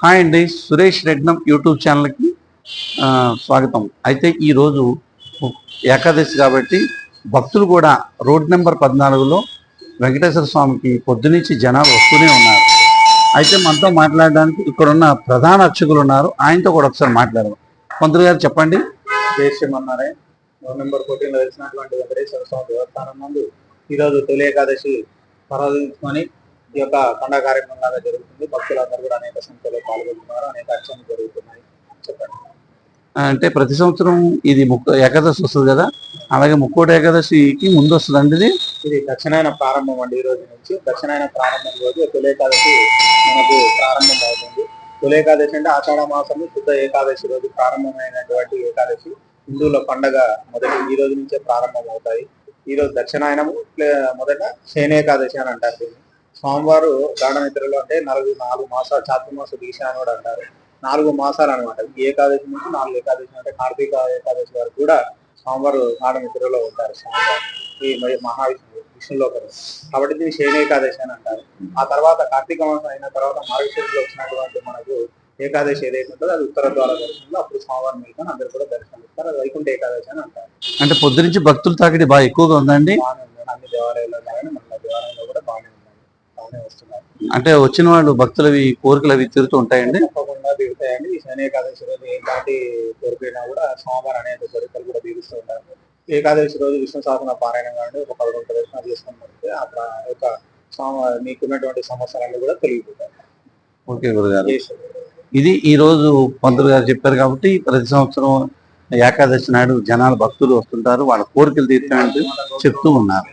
Hi అండి Suresh Rednam YouTube ఛానల్కి స్వాగతం. అయితే ఈరోజు ఏకాదశి కాబట్టి భక్తులు కూడా రోడ్ నెంబర్ పద్నాలుగులో వెంకటేశ్వర స్వామికి పొద్దునుంచి జనాలు వస్తూనే ఉన్నారు. అయితే మనతో మాట్లాడడానికి ఇక్కడున్న ప్రధాన అర్చకులు ఉన్నారు. ఆయనతో కూడా ఒకసారి మాట్లాడదాం. పంతులు గారు చెప్పండి. దేశమన్నారే రోడ్ నెంబర్ ఫోర్టీన్లో తెలిసినటువంటి వెంకటేశ్వర స్వామి దేవస్థానం ముందు ఈరోజు తొలి ఏకాదశి పరాదించుకొని ఈ యొక్క పండగ కార్యక్రమం లాగా జరుగుతుంది. భక్తులందరూ కూడా అనేక సంఖ్యలో పాల్గొంటున్నారు. అనేక అర్చనలు జరుగుతున్నాయి. చెప్పండి. అంటే ప్రతి సంవత్సరం ఇది ముక్కు ఏకాదశి వస్తుంది కదా? అలాగే ముక్కోటి ఏకాదశికి ముందు వస్తుందండి ఇది? ఇది దక్షిణాయన ప్రారంభం అండి ఈ రోజు నుంచి. దక్షిణాయన ప్రారంభం రోజు తొలి ఏకాదశి మనకు ప్రారంభం అవుతుంది. తొలి ఏకాదశి అంటే ఆషాఢ మాసం శుద్ధ ఏకాదశి రోజు ప్రారంభమైనటువంటి ఏకాదశి. హిందువుల పండగ మొదటి ఈ రోజు నుంచే ప్రారంభం అవుతాయి ఈ రోజు దక్షిణాయనము మొదట శయనేకాదశి అని అంటారు దీన్ని. స్వామివారు గాఢ నిద్రలో అంటే నలుగు నాలుగు మాసాలు చాతుర్మాస దీక్ష అని కూడా అంటారు. నాలుగు మాసాలు అనమాట ఏకాదశి నుంచి నాలుగు ఏకాదశి అంటే కార్తీక ఏకాదశి వరకు కూడా స్వామివారు గాఢ నిద్రలో ఉంటారు. స్వామివారు ఈ మరి మహావిష్ణువు విష్ణులో ఒకరు కాబట్టి దీన్ని శయన ఏకాదశి అని అంటారు. ఆ తర్వాత కార్తీక మాసం అయిన తర్వాత మార్గశిరంలో వచ్చినటువంటి మనకు ఏకాదశి ఏదైతే ఉంటుందో అది ఉత్తర ద్వార దర్శనంలో అప్పుడు స్వామివారిని వెళ్తాను అందరు కూడా దర్శనం ఇస్తారు అది వైకుంఠ ఏకాదశి అని అంటారు. అంటే పొద్దునుంచి భక్తుల తాకిడి బాగా ఎక్కువగా ఉందండి? అన్ని దేవాలయాల్లో కానీ మన దేవాలయంలో కూడా బాగానే అంటే వచ్చిన వాళ్ళు భక్తులవి కోరికలు అవి తీరుతూ ఉంటాయండి? తప్పకుండా దిగుతాయండి ఈ శని ఏకాదశి రోజు ఎలాంటి కోరికైనా కూడా సోమవారం అనేక కోరికలు కూడా తీరుస్తూ ఉంటారు. ఏకాదశి రోజు విష్ణు శాసన పారాయణం కానీ ఒక పదకొండు ప్రదర్శన చేసుకున్నట్టు అక్కడ యొక్క మీకున్నటువంటి సమస్యలన్నీ కూడా తొలగిపోతాయి ఓకే గురుగారు. ఇది ఈ రోజు పంతులు గారు చెప్పారు కాబట్టి ప్రతి సంవత్సరం ఏకాదశి నాడు జనాలు భక్తులు వస్తుంటారు వాళ్ళ కోరికలు తీర్చాలంటూ చెప్తూ ఉన్నారు.